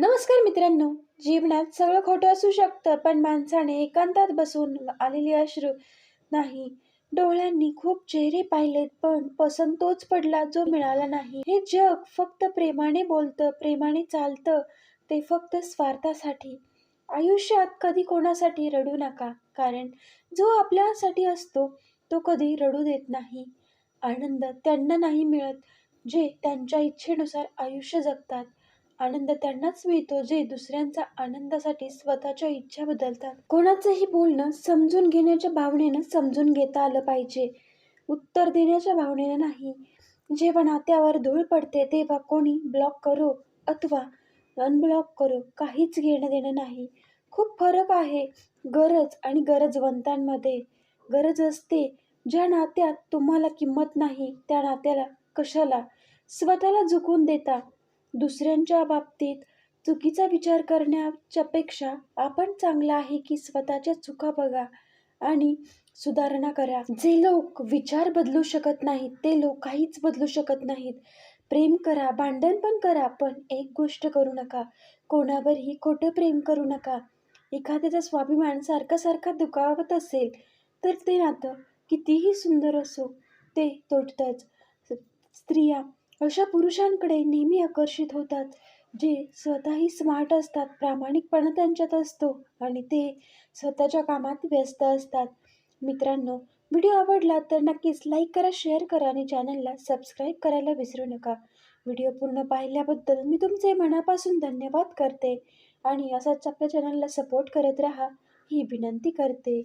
नमस्कार मित्रांनो जीवनात सगळं खोटं असू शकतं पण माणसाने एकांतात बसून आलेली अश्रू नाही. डोळ्यांनी खूप चेहरे पाहिलेत पण पसंत तोच पडला जो मिळाला नाही. हे जग फक्त प्रेमाने बोलतं प्रेमाने चालतं ते फक्त स्वार्थासाठी. आयुष्यात कधी कोणासाठी रडू नका कारण जो आपल्यासाठी असतो तो कधी रडू देत नाही. आनंद त्यांना नाही मिळत जे त्यांच्या इच्छेनुसार आयुष्य जगतात. आनंद त्यांनाच मिळतो जे दुसऱ्यांचा आनंदासाठी स्वतःच्या इच्छा बदलतात. कोणाचंही बोलणं समजून घेण्याच्या भावनेनं समजून घेता आलं पाहिजे. उत्तर देण्याच्या भावनेनं नाही. जेव्हा नात्यावर धूळ पडते तेव्हा कोणी ब्लॉक करो अथवा अनब्लॉक करो काहीच घेणं देणं नाही. खूप फरक आहे गरज आणि गरजवंतांमध्ये. गरज असते ज्या नात्यात तुम्हाला किंमत नाही त्या नात्याला कशाला? स्वतःला झुकून देता. दुसऱ्यांच्या बाबतीत चुकीचा विचार करण्याच्या पेक्षा आपण चांगला आहे की स्वतःच्या चुका बघा आणि सुधारणा करा. जे लोक विचार बदलू शकत नाहीत ते लोक काहीच बदलू शकत नाहीत. प्रेम करा भांडण पण करा पण एक गोष्ट करू नका. कोणावरही खोटं प्रेम करू नका. एखाद्याचा स्वाभिमान सारखा सारखा दुखावत असेल तर ते नातं कितीही सुंदर असो ते तोडतंच. स्त्रिया अशा पुरुषांकडे नेहमी आकर्षित होतात जे स्वतःही स्मार्ट असतात प्रामाणिकपणा त्यांच्यात असतो आणि ते स्वतःच्या कामात व्यस्त असतात. मित्रांनो व्हिडिओ आवडला तर नक्कीच लाईक करा शेअर करा आणि चॅनलला सबस्क्राईब करायला विसरू नका. व्हिडिओ पूर्ण पाहिल्याबद्दल मी तुमचे मनापासून धन्यवाद करते आणि असाच आपल्या चॅनलला सपोर्ट करत राहा ही विनंती करते.